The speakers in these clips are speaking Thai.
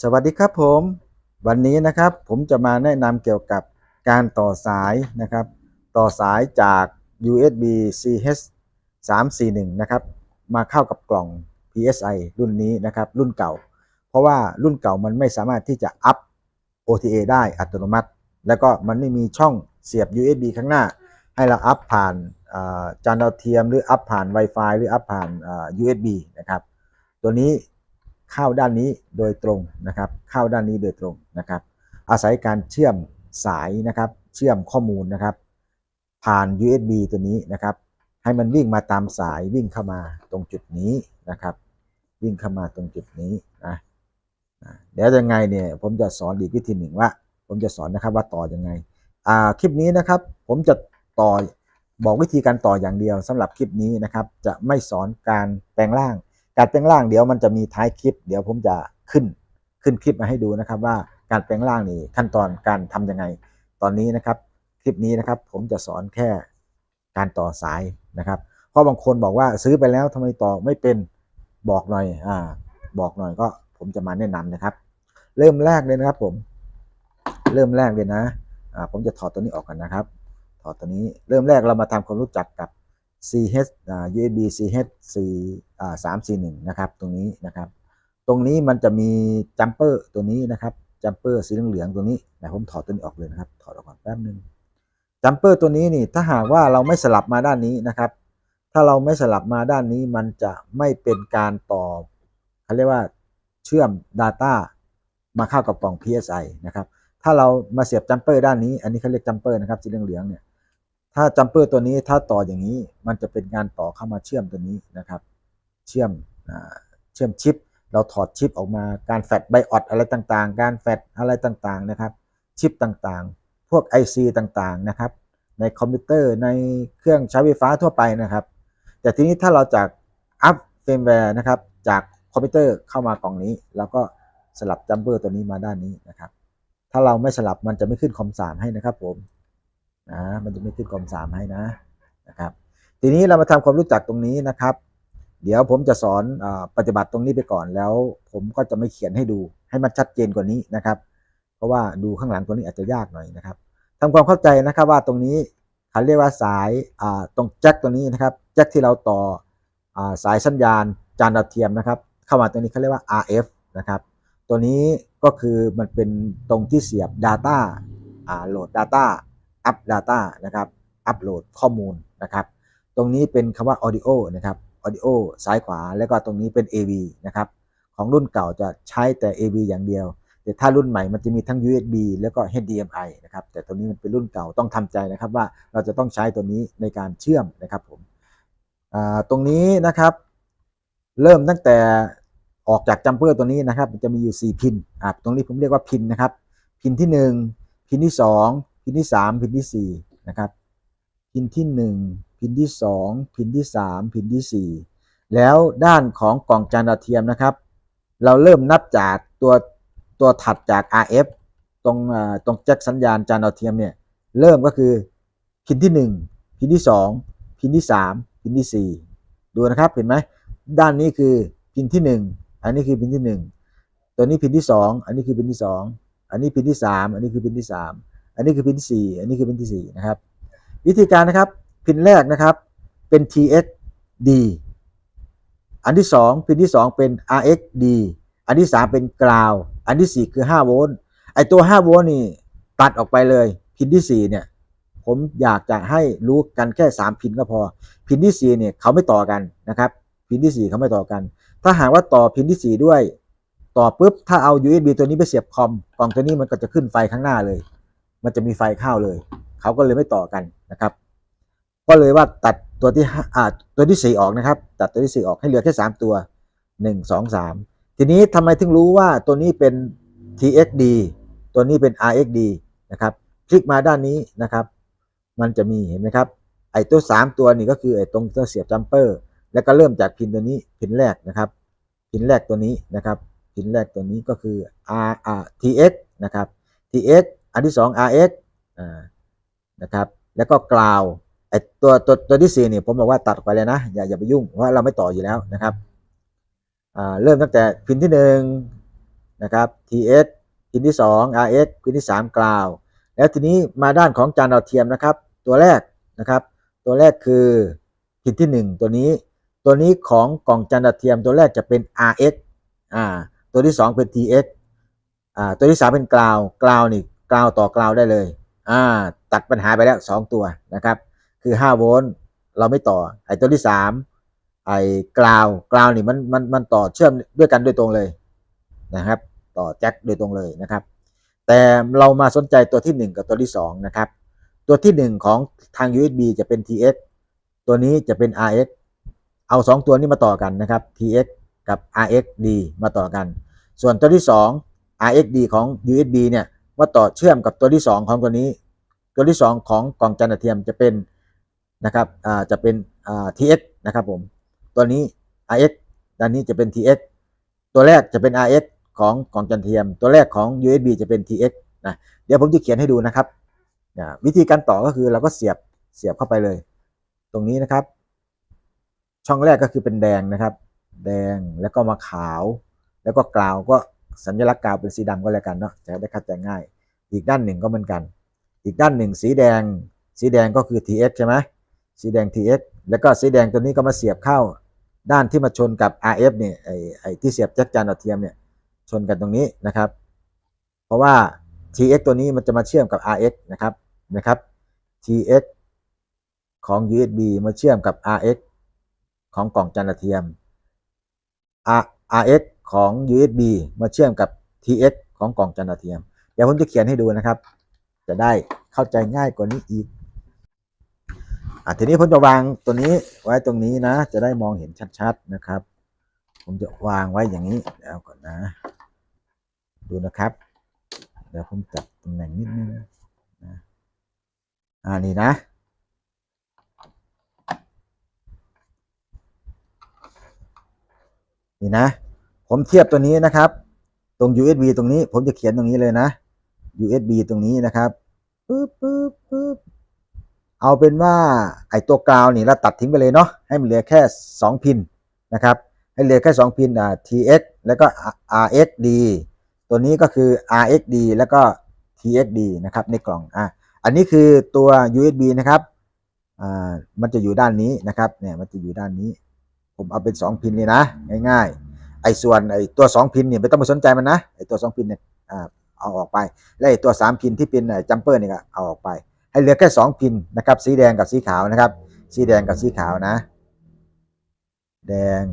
สวัสดีครับผม วันนี้นะครับผมจะมาแนะนำเกี่ยวกับการต่อสายนะครับ ต่อสายจาก USB CH 341นะครับมาเข้ากับกล่อง PSI รุ่นนี้นะครับ รุ่นเก่า เพราะว่ารุ่นเก่ามันไม่สามารถที่จะอัพ OTA ได้อัตโนมัติ แล้วก็มันไม่มีช่องเสียบ USB ข้างหน้า ให้เราอัพผ่านจานดาวเทียมหรืออัพผ่าน Wi-Fi หรืออัพผ่าน USB นะครับ ตัวนี้ เข้าด้านนี้โดยตรงนะครับ เข้าด้านนี้โดยตรงนะครับ อาศัยการเชื่อมสายนะครับ เชื่อมข้อมูลนะครับ ผ่าน USB ตัวนี้นะครับ ให้มันวิ่งมาตามสายวิ่งเข้ามาตรงจุดนี้นะครับ วิ่งเข้ามาตรงจุดนี้นะเดี๋ยวยังไงเนี่ยผมจะสอนอีกวิธีหนึ่งว่า ผมจะสอนนะครับว่าต่อยังไงอ่าคลิปนี้นะครับ ผมจะต่อบอกวิธีการต่ออย่างเดียวสำหรับคลิปนี้นะครับ จะไม่สอนการแปลงร่าง การแปลงร่างเดี๋ยวมันจะมีท้ายคลิป เดี๋ยวผมจะขึ้นขึ้นคลิปมาให้ดูนะครับ ว่าการแปลงร่างนี่ขั้นตอนการทำยังไง ตอนนี้นะครับ คลิปนี้นะครับ ผมจะสอนแค่การต่อสายนะครับ เพราะบางคนบอกว่าซื้อไปแล้วทำไมต่อไม่เป็นบอกหน่อยอ่าบอกหน่อยก็ผมจะมาแนะนำนะครับ เริ่มแรกเลยนะครับ ผม เริ่มแรกเลยนะอ่าผมจะถอดตัวนี้ออกกันนะครับ ถอดตัวนี้เริ่มแรกเรามาทำความรู้จักกับ CH USB CH 4อ่า341นะครับตรงนี้นะครับ ตรงนี้มันจะมีจัมเปอร์ตัวนี้นะครับจัมเปอร์สีเหลืองๆตัวนี้นะผมถอดตัวนี้ออกเลยนะครับ ถอดออกก่อนแป๊บนึงจัมเปอร์ตัวนี้นี่ถ้าหากว่าเราไม่สลับมาด้านนี้นะครับ ถ้าเราไม่สลับมาด้านนี้มันจะไม่เป็นการต่อเขาเรียกว่าเชื่อม Data มาเข้ากับกล่อง PSI นะครับ ถ้าเรามาเสียบจัมเปอร์ด้านนี้ อันนี้เขาเรียกจัมเปอร์นะครับสีเหลืองๆเนี่ย ถ้าจัมเปอร์ตัวนี้ถ้าต่ออย่างนี้มันจะเป็นการต่อเข้ามาเชื่อมตัวนี้นะครับ เชื่อมอเชื่อมชิป เราถอดชิปออกมาการแฟดไบออดอะไรต่างๆ การแฟดอะไรต่างๆนะครับ ชิปต่างๆ พวก IC ต่างๆนะครับ ในคอมพิวเตอร์ในเครื่องใช้ไฟฟ้าทั่วไปนะครับ แต่ทีนี้ถ้าเราจากอัพเฟรมแวร์นะครับจากคอมพิวเตอร์เข้ามากล่องนี้แล้วก็สลับจัมเปอร์ตัวนี้มาด้านนี้นะครับ ถ้าเราไม่สลับมันจะไม่ขึ้นคอมสามให้นะครับผม นะมันจะไม่ขึ้นกลมสามให้นะนะครับ ทีนี้เรามาทำความรู้จักตรงนี้นะครับ เดี๋ยวผมจะสอนอปฏิบัติตรงนี้ไปก่อนแล้ว ผมก็จะไม่เขียนให้ดูให้มันชัดเจนกว่านี้นะครับ เพราะว่าดูข้างหลังตัวนี้อาจจะยากหน่อยนะครับทำความเข้าใจนะครับว่าตรงนี้เขาเรียกว่าสายาตรงแจ็คตัวนี้นะครับแจ็คที่เราต่ออาสายสัญญาณจานดาวเทียมนะครับ เข้ามาตรงนี้เขาเรียกว่า RF นะครับ ตัวนี้ก็คือมันเป็นตรงที่เสียบ Data อ่าโหลด Data อัพ Data นะครับอัปโหลดข้อมูลนะครับ ตรงนี้เป็นคำว่า Audio นะครับ Audio ซ้ายขวา แล้วก็ตรงนี้เป็น AV นะครับ ของรุ่นเก่าจะใช้แต่ AV อย่างเดียว แต่ถ้ารุ่นใหม่มันจะมีทั้ง USB แล้วก็ HDMI นะครับ แต่ตัวนี้มันเป็นรุ่นเก่าต้องทำใจนะครับว่าเราจะต้องใช้ตัวนี้ในการเชื่อมนะครับผมตรงนี้นะครับเริ่มตั้งแต่ออกจากจัมเปอร์ตัวนี้นะครับ มันจะมีอยู่ 4 พินอ่าตรงนี้ผมเรียกว่าพินนะครับ พินที่ 1 พินที่ 2 พินที่ 3 พินที่ 4 นะครับ พินที่ 1 พินที่ 2 พินที่ 3 พินที่ 4 แล้วด้านของกล่องจานดาวเทียมนะครับ เราเริ่มนับจากตัวตัวถัดจาก RF ตรงตรงแจ็คสัญญาณจานดาวเทียมเนี่ยเริ่มก็คือพินที่ 1 พินที่ 2 พินที่ 3 พินที่ 4 ดูนะครับเห็นไหมด้านนี้คือพินที่ 1 อันนี้คือพินที่ 1 ตัวนี้พินที่ 2 อันนี้คือพินที่ 2 อันนี้พินที่ 3 อันนี้คือพินที่ 3 อันนี้คือพินที่ 4 อันนี้คือพินที่ 4 นะครับ วิธีการนะครับพินแรกนะครับเป็น TXD อันที่ 2 พินที่ 2 เป็น RXD อันที่ 3 เป็น Ground อันที่ 4 คือ 5 โวลต์ไอตัว 5 โวลต์นี่ตัดออกไปเลย พินที่ 4 เนี่ย ผมอยากจะให้รู้กันแค่ 3 พินก็พอ พินที่ 4 เนี่ยเขาไม่ต่อกันนะครับ พินที่ 4 เขาไม่ต่อกัน ถ้าหากว่าต่อพินที่ 4 ด้วย ต่อปุ๊บถ้าเอา USB ตัวนี้ไปเสียบคอมกล่องตัวนี้มันก็จะขึ้นไฟข้างหน้าเลย มันจะมีไฟเข้าเลย เขาก็เลยไม่ต่อกันนะครับ ก็เลยว่าตัดตัวที่อ่าตัวที่ 4 ออกนะครับ ตัดตัวที่ 4 ออกให้เหลือแค่ 3 ตัว 1 2 3 ทีนี้ทำไมถึงรู้ว่าตัวนี้เป็น TXD ตัวนี้เป็น RXD นะครับคลิกมาด้านนี้นะครับ มันจะมีเห็นไหมครับไอ้ตัว 3 ตัวนี่ก็คือไอ้ตรงตัวเสียบจัมเปอร์แล้วก็เริ่มจากพินตัวนี้พินแรกนะครับ พินแรกตัวนี้นะครับ พินแรกตัวนี้ก็คือ R R TX นะครับ TX อันที่ 2 RX นะครับ แล้วก็กล่าวไอ้ตัวตัวตัวที่4เนี่ยผมบอกว่าตัดไปเลยนะ อย่าอย่าไปยุ่งเพราะว่าเราไม่ต่ออยู่แล้วนะครับเริ่มตั้งแต่พินที่1นะครับ TS พินที่ 2 RX พินที่ 3 กราว แล้วทีนี้มาด้านของจานดาวเทียมนะครับ ตัวแรกนะครับ ตัวแรกคือพินที่ 1 ตัวนี้ ตัวนี้ของกล่องจานดาวเทียม ตัวแรกจะเป็น RX อ่าตัวที่ 2 เป็น TX อ่าตัวที่ 3 เป็นกราวกราวนี่ กราวต่อกราวได้เลย อ่า ตัดปัญหาไปแล้ว 2 ตัวนะครับ คือ 5 โวลต์เราไม่ต่อ ไอ้ตัวที่ 3 ไอ้กราวกราวนี่มันมันมันต่อเชื่อมด้วยกันโดยตรงเลยนะครับ ต่อแจ็คโดยตรงเลยนะครับ แต่เรามาสนใจตัวที่ 1 กับตัวที่ 2 นะครับ ตัวที่ 1 ของทาง USB จะเป็น TX ตัวนี้จะเป็น RX เอา 2 ตัวนี้มาต่อกันนะครับ TX กับ RXD มาต่อกัน ส่วนตัวที่ 2 RXD ของ USB เนี่ย มาต่อเชื่อมกับตัวที่ 2 ของตัวนี้ ตัวที่ 2 ของกล่องจันทร์เทียมจะเป็นนะครับอ่าจะเป็นอ่า TX นะครับผมตัวนี้ RX ด้านนี้จะเป็น TX ตัวแรกจะเป็น RX ของกล่องจันทร์เทียม ตัวแรกของ USB จะเป็น TX นะเดี๋ยวผมจะเขียนให้ดูนะครับนะวิธีการต่อก็คือเราก็เสียบเสียบเข้าไปเลย ตรงนี้นะครับ ช่องแรกก็คือเป็นแดงนะครับ แดงแล้วก็มาขาว แล้วก็กราวก็ สัญลักษณ์กาวเป็นสีดำก็แล้วกันเนาะจะได้เข้าใจง่าย อีกด้านหนึ่งก็เหมือนกัน อีกด้านหนึ่งสีแดง สีแดงก็คือ TX ใช่ไหมสีแดง TX แล้วก็สีแดงตัวนี้ก็มาเสียบเข้า ด้านที่มาชนกับ RF เนี่ยไอไอที่เสียบแจ็คจานดาวเทียมเนี่ยชนกันตรงนี้นะครับ เพราะว่า TX ตัวนี้มันจะมาเชื่อมกับ RX นะครับนะครับ TX ของ USB มาเชื่อมกับ RX ของกล่องจานดาวเทียม RX ของ USB มาเชื่อมกับ TX ของกล่องจานดาวเทียม เดี๋ยวผมจะเขียนให้ดูนะครับ จะได้เข้าใจง่ายกว่านี้อีกอะทีนี้ผมจะวางตัวนี้ไว้ตรงนี้นะ จะได้มองเห็นชัดๆนะครับ ผมจะวางไว้อย่างนี้แล้วก่อนนะ ดูนะครับ เดี๋ยวผมจับตำแหน่งนิดนึงนะอ่านี่นะนี่นะ ผมเทียบตัวนี้นะครับ ตรง USB ตรงนี้ ผมจะเขียนตรงนี้เลยนะ USB ตรงนี้นะครับปึ๊บปึ๊บปึ๊บเอาเป็นว่าไอตัวกราวนี่เราตัดทิ้งไปเลยเนาะให้มันเหลือแค่ 2 พินนะครับ ให้เหลือแค่ 2 พินอ่า TX แล้วก็ RXD ตัวนี้ก็คือ RXD แล้วก็ TXD นะครับในกล่องอะอันนี้คือตัว USB นะครับอ่ามันจะอยู่ด้านนี้นะครับเนี่ยมันจะอยู่ด้านนี้ ผมเอาเป็น 2 พินเลยนะ ง่ายๆ ไอ้ส่วนไอ้ตัว 2 พินเนี่ยไม่ต้องไปสนใจมันนะไอ้ตัว 2 พินเนี่ยอ่าเอาออกไป และไอ้ตัว 3 พินที่เป็นจัมเปอร์เนี่ยก็เอาออกไป ให้เหลือแค่ 2 พินนะครับ สีแดงกับสีขาวนะครับ สีแดงกับสีขาวนะ แดง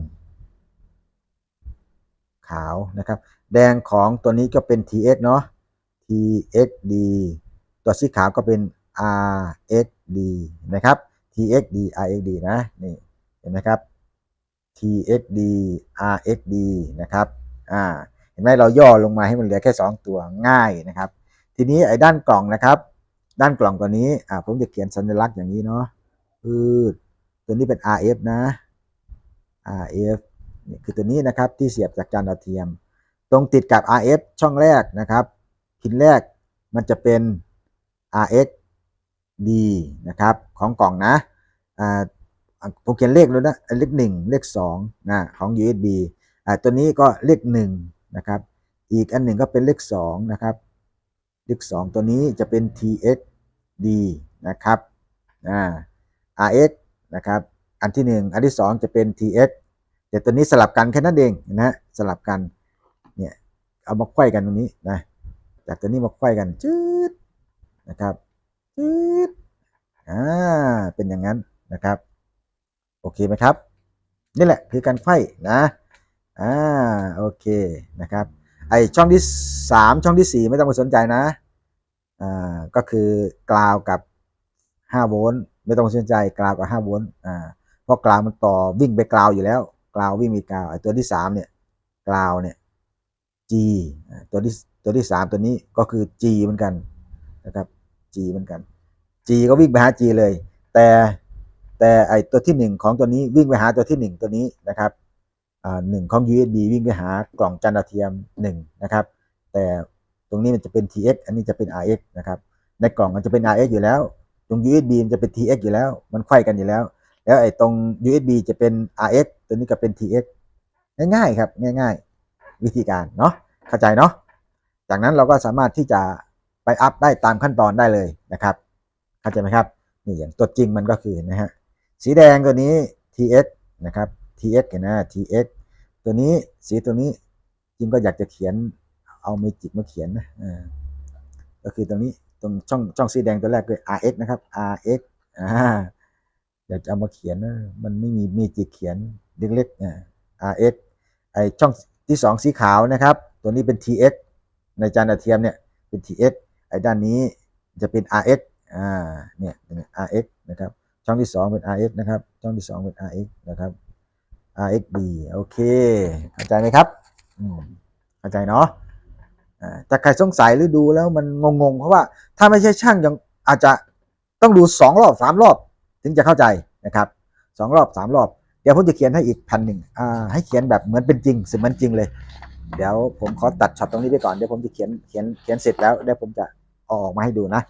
ขาวนะครับ แดงของตัวนี้ก็เป็น TX เนาะ TXD ตัวสีขาวก็เป็น RXD นะครับ TXD RXD นะนี่เห็นไหมครับ TXD RXD นะครับอ่าเห็นไหมเราย่อลงมาให้มันเหลือแค่ 2 ตัวง่ายนะครับ ทีนี้ไอ้ด้านกล่องนะครับ ด้านกล่องตัวนี้อ่าผมจะเขียนสัญลักษณ์อย่างนี้เนาะพืดตัวนี้เป็น RF นะ RF นี่คือตัวนี้นะครับที่เสียบจากจานดาวเทียม ตรงติดกับ RF ช่องแรกนะครับพินแรกมันจะเป็น RX D นะครับของกล่องนะอ่า ผมเขียนเลขเลยนะเลขหนึ่งเลขสองนะของ USB อ่าตัวนี้ก็เลขหนึ่งนะครับอีกอันหนึ่งก็เป็นเลขสองนะครับเลขสองตัวนี้จะเป็น TX D นะครับอ่า RX นะครับอันที่หนึ่งอันที่สองจะเป็น TX แต่ตัวนี้สลับกันแค่นั้นเองนะสลับกันเนี่ยเอามาไขว้กันตรงนี้นะจากตัวนี้มาไขว้กันจืดนะครับจืดอ่าเป็นอย่างนั้นนะครับ โอเคไหมครับ นี่แหละคือการไขว้นะอ่าโอเคนะครับไอช่องที่ 3 ช่องที่ 4 ไม่ต้องไปสนใจนะอ่าก็คือกราวกับ5โวลต์ไม่ต้องไปสนใจกราวกับ5โวลต์อ่าเพราะกราวมันต่อวิ่งไปกราวอยู่แล้วกราววิ่งมีกราวไอตัวที่ 3 เนี่ยกราวเนี่ย G ตัวที่ตัวที่ 3 ตัวนี้ก็คือ G เหมือนกันนะครับ G เหมือนกัน G ก็วิ่งไปหา G เลย แต่ แต่ไอตัวที่ 1 ของตัวนี้วิ่งไปหาตัวที่ 1 ตัวนี้นะครับหนึ่งของ USB วิ่งไปหากล่องจานดาวเทียม1นะครับ แต่ตรงนี้มันจะเป็น TX อันนี้จะเป็น RX นะครับ ในกล่องมันจะเป็น RX อยู่แล้ว ตรง USB มันจะเป็น TX อยู่แล้ว มันไขว้กันอยู่แล้ว แล้วไอ้ตรง USB จะเป็น RX ตัวนี้ก็เป็น TX ง่ายๆครับง่าย ๆ วิธีการเนาะเข้าใจเนาะจากนั้นเราก็สามารถที่จะไปอัพได้ตามขั้นตอนได้เลยนะครับเข้าใจไหมครับนี่อย่างตัวจริงมันก็คือนะฮะ สีแดงตัวนี้ tx นะครับ tx เห็นนะ tx ตัวนี้สีตัวนี้จริงก็อยากจะเขียนเอาเมจิกมาเขียนนะอ่าก็คือตรงนี้ตรงช่องช่องสีแดงตัวแรกคือ rx นะครับ rx อ่าอยากจะเอามาเขียนนะมันไม่มีเมจิกเขียนเล็กๆอ่า rx ไอช่องที่สองสีขาวนะครับ ตัวนี้เป็น tx ในจานดาวเทียมเนี่ยเป็น tx ไอ้ด้านนี้จะเป็น rx อ่าเนี่ย rx นะครับ ช่องที่สองเป็น rx นะครับ ช่องที่สองเป็น rx นะครับ rxb โอเค เข้าใจไหมครับเข้าใจเนาะอ่ใครสงสัยหรือดูแล้วมันงงๆ เพราะว่าถ้าไม่ใช่ช่างยังอาจจะต้องดูสองรอบสามรอบ ถึงจะเข้าใจนะครับสองรอบสามรอบ เดี๋ยวผมจะเขียนให้อีกพันหนึ่งให้เขียนแบบเหมือนเป็นจริงเสมือนจริงเลย เดี๋ยวผมขอตัดช็อตตรงนี้ไปก่อน เดี๋ยวผมจะเขียนเขียนเขียนเสร็จแล้วเดี๋ยวผมจะออกมาให้ดูนะ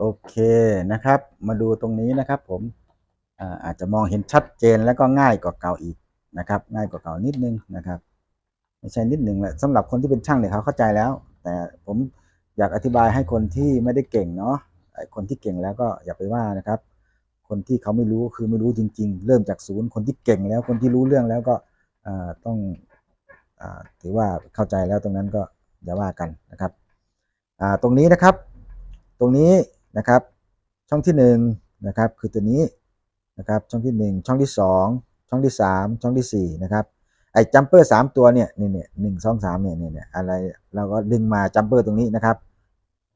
โอเคนะครับ มาดูตรงนี้นะครับผมอาอาจจะมองเห็นชัดเจนแล้วก็ง่ายกว่าเก่าอีกนะครับ ง่ายกว่าเก่านิดนึงนะครับไม่ใช่นิดนึงแหละสำหรับคนที่เป็นช่างเนี่ยเขาเข้าใจแล้ว แต่ผมอยากอธิบายให้คนที่ไม่ได้เก่งเนาะคนที่เก่งแล้วก็อย่าไปว่านะครับ คนที่เขาไม่รู้คือไม่รู้จริง ๆ เริ่มจากศูนย์คนที่เก่งแล้วคนที่รู้เรื่องแล้วก็ต้องอถือว่าเข้าใจแล้วตรงนั้นก็อย่าว่ากันนะครับตรงนี้นะครับ ตรงนี้ นะครับ ช่องที่หนึ่งนะครับคือตัวนี้นะครับช่องที่หนึ่งช่องที่สองช่องที่สามช่องที่สี่นะครับไอ้จัมเปอร์สามตัวเนี่ยนี่เนี่ยหนึ่งสองสามเนี่ยเนี่ยอะไรเราก็ดึงมาจัมเปอร์ตรงนี้นะครับ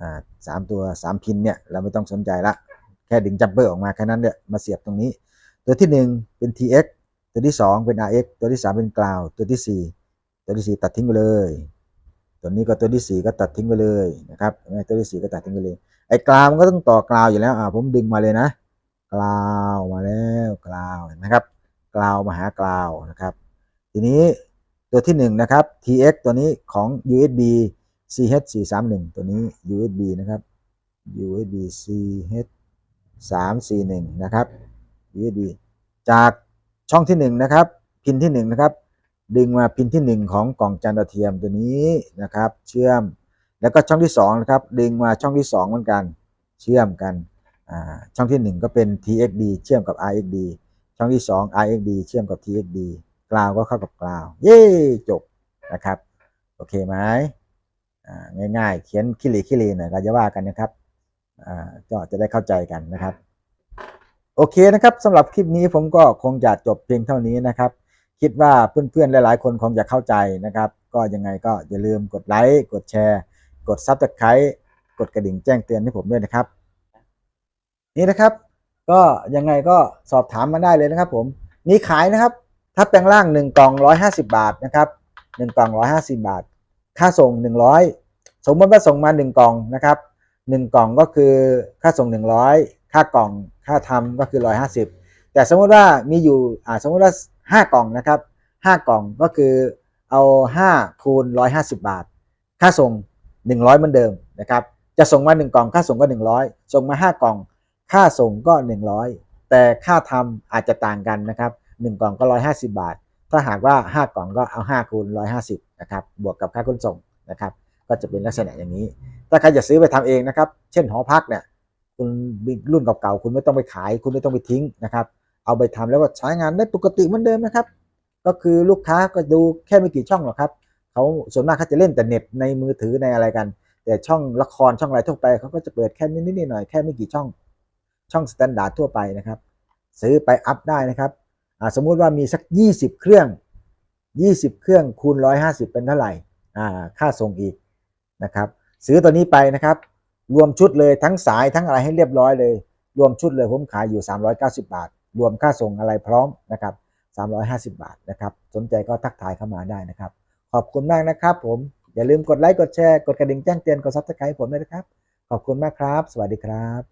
อ่าสามตัวสามพินเนี่ยเราไม่ต้องสนใจละแค่ดึงจัมเปอร์ออกมาแค่นั้นเนี่ยมาเสียบตรงนี้ ตัวที่หนึ่งเป็น tx ตัวที่สองเป็น rx ตัวที่สามเป็นกล่าวตัวที่สี่ตัวที่สี่ตัดทิ้งไปเลย ตัวนี้ก็ตัวที่สี่ก็ตัดทิ้งไปเลยนะครับตัวที่สี่ก็ตัดทิ้งไปเลย ไอ้กราวมันก็ต้องต่อกราวอยู่แล้วอ่าผมดึงมาเลยนะกราวมาแล้วกราวนไหมครับกราวมาหากราวนะครับ ทีนี้ตัวที่หนึ่งนะครับ tx ตัวนี้ของ usb ch 4 3 1ตัวนี้ usb นะครับ usb ch 3 4 1นะครับ usb จากช่องที่หนึ่งนะครับ พินที่หนึ่งนะครับ ดึงมาพินที่หนึ่งของกล่องจานดาวเทียมตัวนี้นะครับ เชื่อมแล้วก็ช่องที่2นะครับดึงมาช่องที่2เหมือนกัน เชื่อมกันช่องที่ 1 ก็เป็น TXD เชื่อมกับ RXD ช่องที่ 2 RXD เชื่อมกับ TXD กลาวก็เข้ากับกลาวเย้จบนะครับโอเคไหมง่ายๆ เขียนคิริคิริหน่อยก็จะว่ากันนะครับก็จะได้เข้าใจกันนะครับ โอเคนะครับสำหรับคลิปนี้ผมก็คงจะจบเพียงเท่านี้นะครับ คิดว่าเพื่อนๆหลายๆ คนคงจะเข้าใจนะครับ ก็ยังไงก็อย่าลืมกดไลค์กดแชร์ กด Subscribe กดกระดิ่งแจ้งเตือนให้ผมด้วยนะครับ นี่นะครับ ก็ยังไงก็สอบถามมาได้เลยนะครับ ผมมีขายนะครับ ถ้าแปลงร่าง1กล่อง 150 บาทนะครับ1กล่อง 150 บาท ค่าส่ง 100 สมมติว่าส่งมา 1 กล่องนะครับ 1 กล่องก็คือค่าส่ง 100 ค่ากล่อง ค่าทำก็คือ 150 แต่สมมติว่ามีอยู่อ่าสมมติว่า 5 กล่องนะครับ 5 กล่องก็คือเอา5คูณ150 บาท ค่าส่ง 100 เหมือนเดิมนะครับจะส่งมา 1 กล่องค่าส่งก็ 100 ส่งมา 5 กล่อง ค่าส่งก็ 100 แต่ค่าทำอาจจะต่างกันนะครับ1กล่องก็ 150 บาท ถ้าหากว่า 5 กล่องก็เอา 5 คูณ 150 นะครับ บวกกับค่าขนส่งนะครับ ก็จะเป็นลักษณะอย่างนี้ ถ้าใครจะซื้อไปทำเองนะครับ เช่นหอพักเนี่ย คุณรุ่นเก่าๆ คุณไม่ต้องไปขาย คุณไม่ต้องไปทิ้งนะครับ เอาไปทำแล้วก็ใช้งานได้ปกติเหมือนเดิมนะครับ ก็คือลูกค้าก็ดูแค่ไม่กี่ช่องหรอกครับเขาส่วนมากเขาจะเล่นแต่เน็ตในมือถือในอะไรกัน แต่ช่องละครช่องอะไรทั่วไปเขาก็จะเปิดแค่นิดๆหน่อยๆแค่ไม่กี่ช่อง ช่องสแตนดาร์ดทั่วไปนะครับ ซื้อไปอัพได้นะครับสมมุติว่ามีสัก 20 เครื่อง 20 เครื่องคูณ 150 เป็นเท่าไหร่ค่าส่งอีกนะครับ ซื้อตัวนี้ไปนะครับ รวมชุดเลยทั้งสายทั้งอะไรให้เรียบร้อยเลย รวมชุดเลยผมขายอยู่ 390 บาท รวมค่าส่งอะไรพร้อมนะครับ350 บาทนะครับ สนใจก็ทักทายเข้ามาได้นะครับ ขอบคุณมากนะครับผม อย่าลืมกดไลค์ กดแชร์ กดกระดิ่งแจ้งเตือน กดซับสไครต์ผมด้วยนะครับ ขอบคุณมากครับ สวัสดีครับ